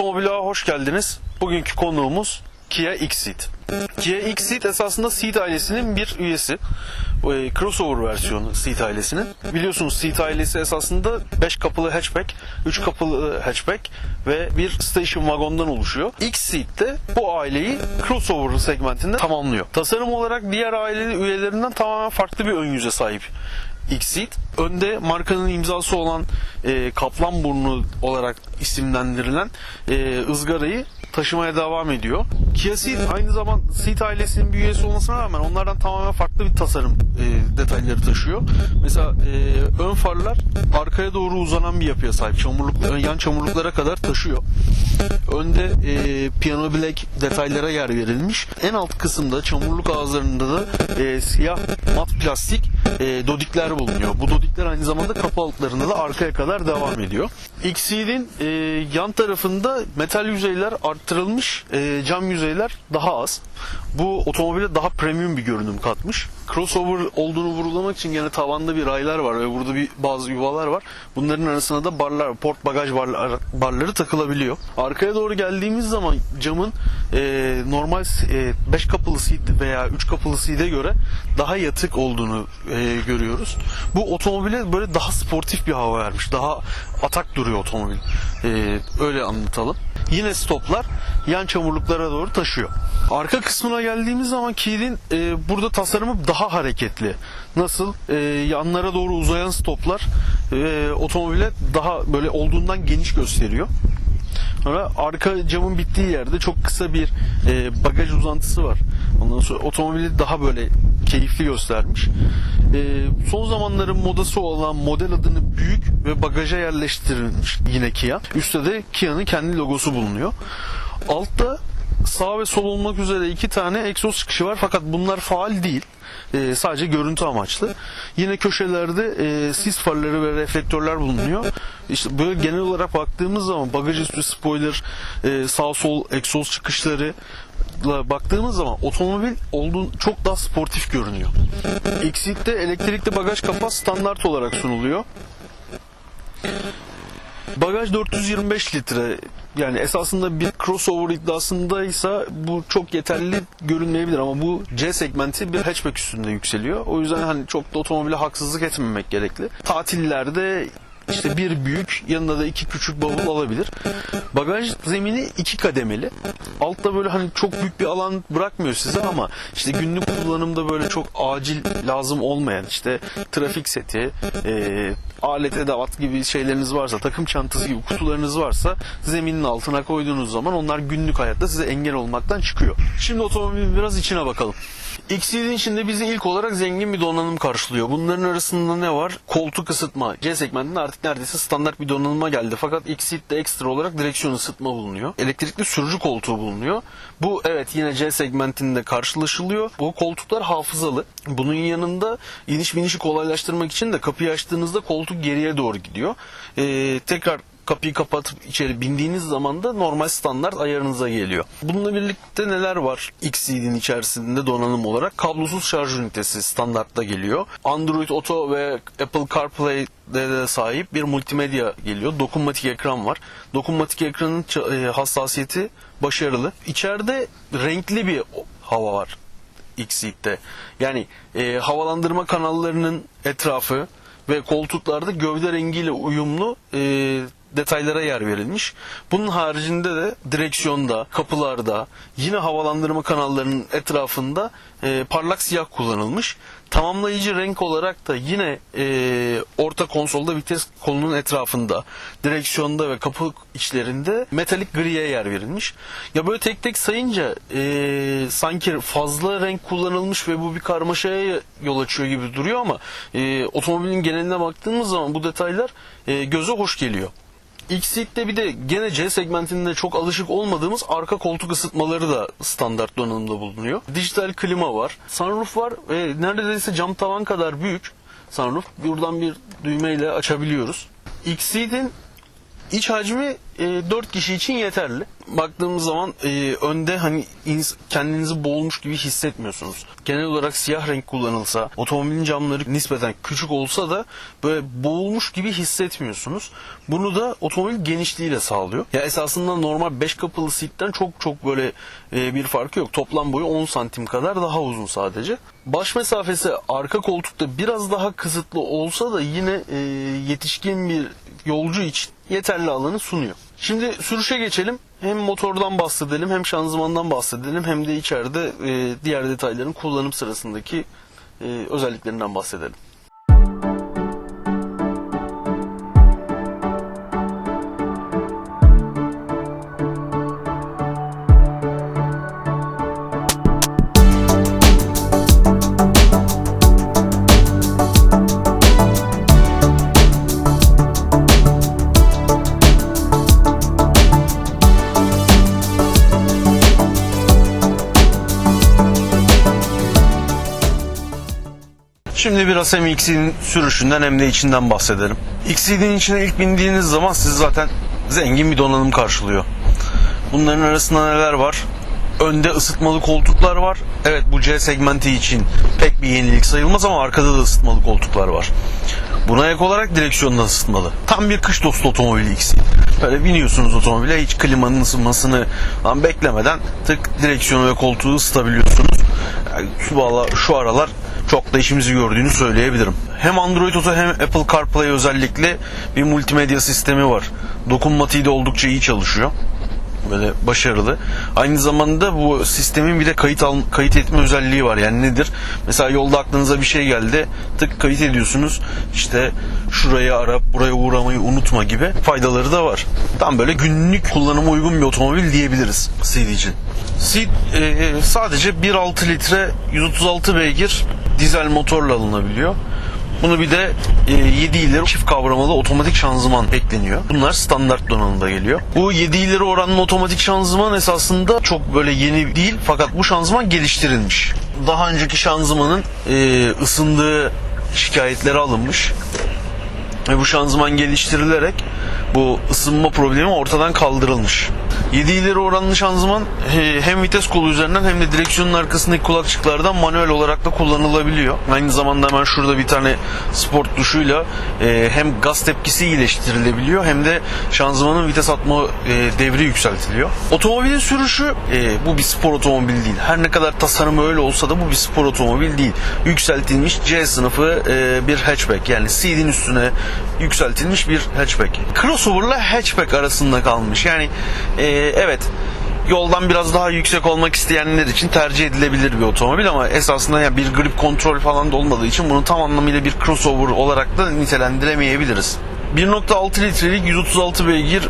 Otomobile hoş geldiniz. Bugünkü konuğumuz Kia Xceed. Kia Xceed esasında Ceed ailesinin bir üyesi. Ee, Crossover versiyonu Ceed ailesinin. Biliyorsunuz Ceed ailesi esasında 5 kapılı hatchback, 3 kapılı hatchback ve bir station wagon'dan oluşuyor. Xceed de bu aileyi crossover segmentinde tamamlıyor. Tasarım olarak diğer aile üyelerinden tamamen farklı bir ön yüze sahip. Xceed. Önde markanın imzası olan e, kaplan burnu olarak isimlendirilen e, ızgarayı taşımaya devam ediyor. Kia Ceed aynı zamanda Ceed ailesinin bir üyesi olmasına rağmen onlardan tamamen farklı bir tasarım e, detayları taşıyor. Mesela e, ön farlar arkaya doğru uzanan bir yapıya sahip. Çamurluk, yan çamurluklara kadar taşıyor. Önde e, piano black detaylara yer verilmiş. En alt kısımda çamurluk ağızlarında da e, siyah mat plastik e, dodikler bulunuyor. Bu dodikler aynı zamanda kapı altlarında da arkaya kadar devam ediyor. Xceed'in e, yan tarafında metal yüzeyler arttırılmış, e, cam yüzeyler daha az. Bu otomobile daha premium bir görünüm katmış. Crossover olduğunu vurgulamak için gene tavanda bir raylar var ve burada bir bazı yuvalar var. Bunların arasına da barlar, port bagaj barlar, barları takılabiliyor. Arkaya doğru geldiğimiz zaman camın e, normal 5 kapılı seat veya 3 kapılı seat'e göre daha yatık olduğunu e, görüyoruz. Bu otomobile böyle daha sportif bir hava vermiş. Daha atak duruyor otomobil. E, öyle anlatalım. Yine stoplar yan çamurluklara doğru taşıyor. Arka kısmına geldiğimiz zaman Kia'nın e, burada tasarımı daha hareketli. Nasıl? E, yanlara doğru uzayan stoplar e, otomobile daha böyle olduğundan geniş gösteriyor. Sonra arka camın bittiği yerde çok kısa bir e, bagaj uzantısı var. Ondan sonra otomobili daha böyle keyifli göstermiş. E, son zamanların modası olan model adını büyük ve bagaja yerleştirilmiş yine Kia. Üstte de Kia'nın kendi logosu bulunuyor. Altta sağ ve sol olmak üzere iki tane egzoz çıkışı var fakat bunlar faal değil. Ee, sadece görüntü amaçlı. Yine köşelerde e, sis farları ve reflektörler bulunuyor. İşte böyle genel olarak baktığımız zaman bagaj üstü spoiler, e, sağ sol egzoz çıkışları baktığımız zaman otomobil olduğun çok daha sportif görünüyor. Xceed'de elektrikli bagaj kapağı standart olarak sunuluyor. Bagaj 425 litre. Yani esasında bir crossover iddiasındaysa bu çok yeterli görünmeyebilir ama bu C segmenti bir hatchback üstünde yükseliyor. O yüzden hani çok da otomobile haksızlık etmemek gerekli. Tatillerde işte bir büyük yanında da iki küçük bavul alabilir. Bagaj zemini iki kademeli. Altta böyle hani çok büyük bir alan bırakmıyor size ama işte günlük kullanımda böyle çok acil lazım olmayan işte trafik seti, e, alet edevat gibi şeyleriniz varsa, takım çantası gibi kutularınız varsa zeminin altına koyduğunuz zaman onlar günlük hayatta size engel olmaktan çıkıyor. Şimdi otomobilin biraz içine bakalım. Xceed'in içinde bizi ilk olarak zengin bir donanım karşılıyor. Bunların arasında ne var? Koltuk ısıtma. C segmentinde artık neredeyse standart bir donanıma geldi. Fakat Xceed'de ekstra olarak direksiyon ısıtma bulunuyor. Elektrikli sürücü koltuğu bulunuyor. Bu evet yine C segmentinde karşılaşılıyor. Bu koltuklar hafızalı. Bunun yanında iniş binişi kolaylaştırmak için de kapıyı açtığınızda koltuk geriye doğru gidiyor. Ee, tekrar kapıyı kapatıp içeri bindiğiniz zaman da normal standart ayarınıza geliyor. Bununla birlikte neler var Xceed'in içerisinde donanım olarak? Kablosuz şarj ünitesi standartta geliyor. Android Auto ve Apple CarPlay'de de sahip bir multimedya geliyor. Dokunmatik ekran var. Dokunmatik ekranın e, hassasiyeti başarılı. İçeride renkli bir hava var. Xceed'de. Yani e, havalandırma kanallarının etrafı ve koltuklarda gövde rengiyle uyumlu e, detaylara yer verilmiş. Bunun haricinde de direksiyonda, kapılarda, yine havalandırma kanallarının etrafında e, parlak siyah kullanılmış. Tamamlayıcı renk olarak da yine e, orta konsolda vites kolunun etrafında, direksiyonda ve kapı içlerinde metalik griye yer verilmiş. Ya böyle tek tek sayınca e, sanki fazla renk kullanılmış ve bu bir karmaşaya yol açıyor gibi duruyor ama e, otomobilin geneline baktığımız zaman bu detaylar e, göze hoş geliyor. Xceed'de bir de gene C segmentinde çok alışık olmadığımız arka koltuk ısıtmaları da standart donanımda bulunuyor. Dijital klima var, sunroof var ve neredeyse cam tavan kadar büyük sunroof. Buradan bir düğmeyle açabiliyoruz. Xceed'in İç hacmi e, 4 kişi için yeterli. Baktığımız zaman e, önde hani kendinizi boğulmuş gibi hissetmiyorsunuz. Genel olarak siyah renk kullanılsa, otomobilin camları nispeten küçük olsa da böyle boğulmuş gibi hissetmiyorsunuz. Bunu da otomobil genişliğiyle sağlıyor. Ya esasında normal 5 kapılı seat'ten çok çok böyle e, bir farkı yok. Toplam boyu 10 santim kadar daha uzun sadece. Baş mesafesi arka koltukta biraz daha kısıtlı olsa da yine e, yetişkin bir yolcu için yeterli alanı sunuyor. Şimdi sürüşe geçelim. Hem motordan bahsedelim hem şanzımandan bahsedelim hem de içeride e, diğer detayların kullanım sırasındaki e, özelliklerinden bahsedelim. Şimdi biraz hem Xceed'in sürüşünden hem de içinden bahsedelim. Xceed'in içine ilk bindiğiniz zaman sizi zaten zengin bir donanım karşılıyor. Bunların arasında neler var? Önde ısıtmalı koltuklar var. Evet bu C segmenti için pek bir yenilik sayılmaz ama arkada da ısıtmalı koltuklar var. Buna ek olarak direksiyon da ısıtmalı. Tam bir kış dostu otomobil Xceed. Böyle biniyorsunuz otomobile hiç klimanın ısınmasını beklemeden tık direksiyonu ve koltuğu ısıtabiliyorsunuz. Yani şu, şu aralar çok da işimizi gördüğünü söyleyebilirim. Hem Android Auto hem Apple CarPlay özellikle bir multimedya sistemi var. Dokunmatiği de oldukça iyi çalışıyor. Böyle başarılı. Aynı zamanda bu sistemin bir de kayıt al, kayıt etme özelliği var. Yani nedir? Mesela yolda aklınıza bir şey geldi. Tık kayıt ediyorsunuz. İşte şuraya ara, buraya uğramayı unutma gibi faydaları da var. Tam böyle günlük kullanıma uygun bir otomobil diyebiliriz Seed için. Seed e, sadece 1.6 litre 136 beygir dizel motorla alınabiliyor. Bunu bir de e, 7 ileri çift kavramalı otomatik şanzıman ekleniyor. Bunlar standart donanımda geliyor. Bu 7 ileri oranlı otomatik şanzıman esasında çok böyle yeni değil fakat bu şanzıman geliştirilmiş. Daha önceki şanzımanın e, ısındığı şikayetleri alınmış. Ve bu şanzıman geliştirilerek bu ısınma problemi ortadan kaldırılmış. 7 ileri oranlı şanzıman hem vites kolu üzerinden hem de direksiyonun arkasındaki kulakçıklardan manuel olarak da kullanılabiliyor. Aynı zamanda hemen şurada bir tane sport tuşuyla e, hem gaz tepkisi iyileştirilebiliyor hem de şanzımanın vites atma e, devri yükseltiliyor. Otomobilin sürüşü e, bu bir spor otomobil değil. Her ne kadar tasarımı öyle olsa da bu bir spor otomobil değil. Yükseltilmiş C sınıfı bir hatchback yani Seed'in üstüne yükseltilmiş bir hatchback. Crossover'la hatchback arasında kalmış. Yani e, evet yoldan biraz daha yüksek olmak isteyenler için tercih edilebilir bir otomobil ama esasında yani bir grip kontrol falan da olmadığı için bunu tam anlamıyla bir crossover olarak da nitelendiremeyebiliriz. 1.6 litrelik 136 beygir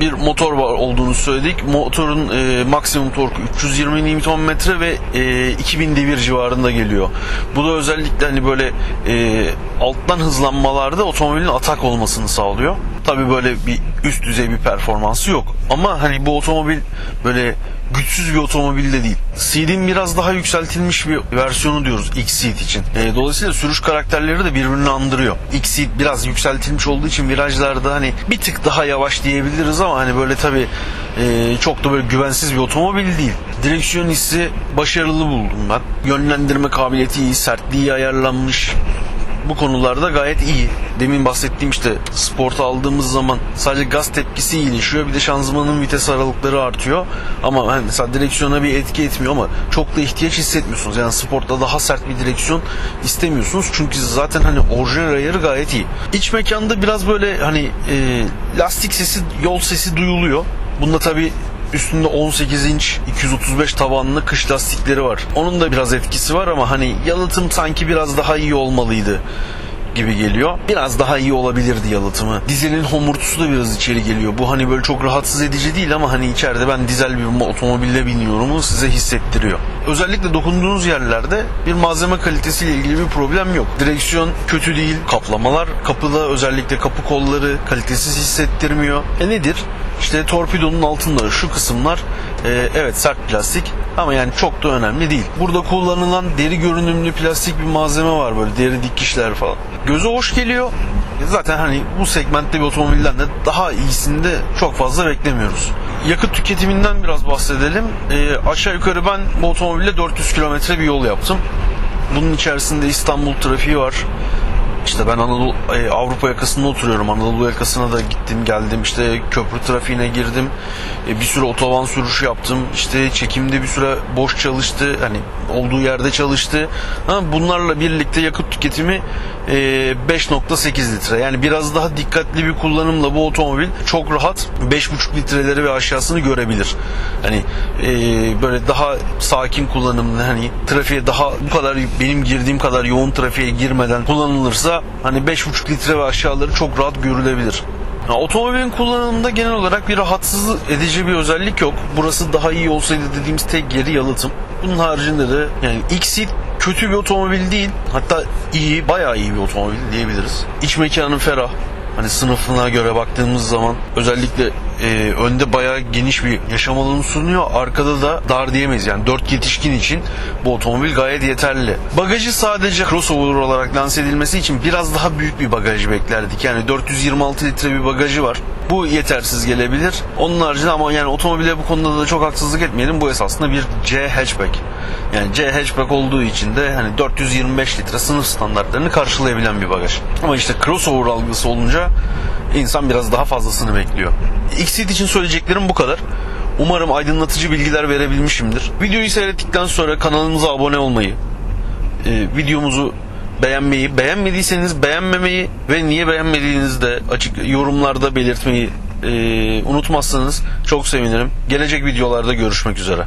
bir motor var olduğunu söyledik. Motorun e, maksimum torku 320 Nm ve e, 2000 devir civarında geliyor. Bu da özellikle hani böyle e, alttan hızlanmalarda otomobilin atak olmasını sağlıyor. Tabi böyle bir üst düzey bir performansı yok. Ama hani bu otomobil böyle güçsüz bir otomobil de değil. Seed'in biraz daha yükseltilmiş bir versiyonu diyoruz X-Seed için. E, dolayısıyla sürüş karakterleri de birbirini andırıyor. X-Seed biraz yükseltilmiş olduğu için virajlarda hani bir tık daha yavaş diyebiliriz ama hani böyle tabi çok da böyle güvensiz bir otomobil değil. Direksiyon hissi başarılı buldum ben. Yönlendirme kabiliyeti iyi, sertliği ayarlanmış bu konularda gayet iyi. Demin bahsettiğim işte sporta aldığımız zaman sadece gaz tepkisi iyileşiyor. Bir de şanzımanın vites aralıkları artıyor. Ama hani mesela direksiyona bir etki etmiyor ama çok da ihtiyaç hissetmiyorsunuz. Yani sportta daha sert bir direksiyon istemiyorsunuz. Çünkü zaten hani orijinal ayarı gayet iyi. İç mekanda biraz böyle hani e, lastik sesi, yol sesi duyuluyor. Bunda tabii Üstünde 18 inç 235 tabanlı kış lastikleri var. Onun da biraz etkisi var ama hani yalıtım sanki biraz daha iyi olmalıydı gibi geliyor. Biraz daha iyi olabilirdi yalıtımı. Dizelin homurtusu da biraz içeri geliyor. Bu hani böyle çok rahatsız edici değil ama hani içeride ben dizel bir otomobille biniyorumu size hissettiriyor. Özellikle dokunduğunuz yerlerde bir malzeme kalitesiyle ilgili bir problem yok. Direksiyon kötü değil. Kaplamalar kapıda özellikle kapı kolları kalitesiz hissettirmiyor. E nedir? İşte torpidonun altında şu kısımlar Ee, evet sert plastik ama yani çok da önemli değil. Burada kullanılan deri görünümlü plastik bir malzeme var böyle deri dikişler falan. Göze hoş geliyor. Zaten hani bu segmentte bir otomobilden de daha iyisini de çok fazla beklemiyoruz. Yakıt tüketiminden biraz bahsedelim. Ee, aşağı yukarı ben bu otomobille 400 kilometre bir yol yaptım. Bunun içerisinde İstanbul trafiği var. İşte ben Anadolu e, Avrupa yakasında oturuyorum. Anadolu yakasına da gittim, geldim. İşte köprü trafiğine girdim. E, bir süre otoban sürüşü yaptım. İşte çekimde bir süre boş çalıştı. Hani olduğu yerde çalıştı. Ha, bunlarla birlikte yakıt tüketimi 5.8 litre. Yani biraz daha dikkatli bir kullanımla bu otomobil çok rahat 5.5 litreleri ve aşağısını görebilir. Hani e, böyle daha sakin kullanımlı hani trafiğe daha bu kadar benim girdiğim kadar yoğun trafiğe girmeden kullanılırsa hani 5.5 litre ve aşağıları çok rahat görülebilir. Otomobilin kullanımında genel olarak bir rahatsız edici bir özellik yok. Burası daha iyi olsaydı dediğimiz tek yeri yalıtım. Bunun haricinde de yani X-Seat kötü bir otomobil değil. Hatta iyi, bayağı iyi bir otomobil diyebiliriz. İç mekanı ferah. Hani sınıfına göre baktığımız zaman özellikle e, önde bayağı geniş bir yaşam alanı sunuyor. Arkada da dar diyemeyiz. Yani 4 yetişkin için bu otomobil gayet yeterli. Bagajı sadece crossover olarak lanse edilmesi için biraz daha büyük bir bagaj beklerdik. Yani 426 litre bir bagajı var. Bu yetersiz gelebilir. Onun haricinde ama yani otomobile bu konuda da çok haksızlık etmeyelim. Bu esasında bir C hatchback. Yani C hatchback olduğu için de hani 425 litre sınıf standartlarını karşılayabilen bir bagaj. Ama işte crossover algısı olunca insan biraz daha fazlasını bekliyor. Xseed için söyleyeceklerim bu kadar. Umarım aydınlatıcı bilgiler verebilmişimdir. Videoyu seyrettikten sonra kanalımıza abone olmayı, e, videomuzu beğenmeyi, beğenmediyseniz beğenmemeyi ve niye beğenmediğinizi de açık yorumlarda belirtmeyi e, unutmazsanız çok sevinirim. Gelecek videolarda görüşmek üzere.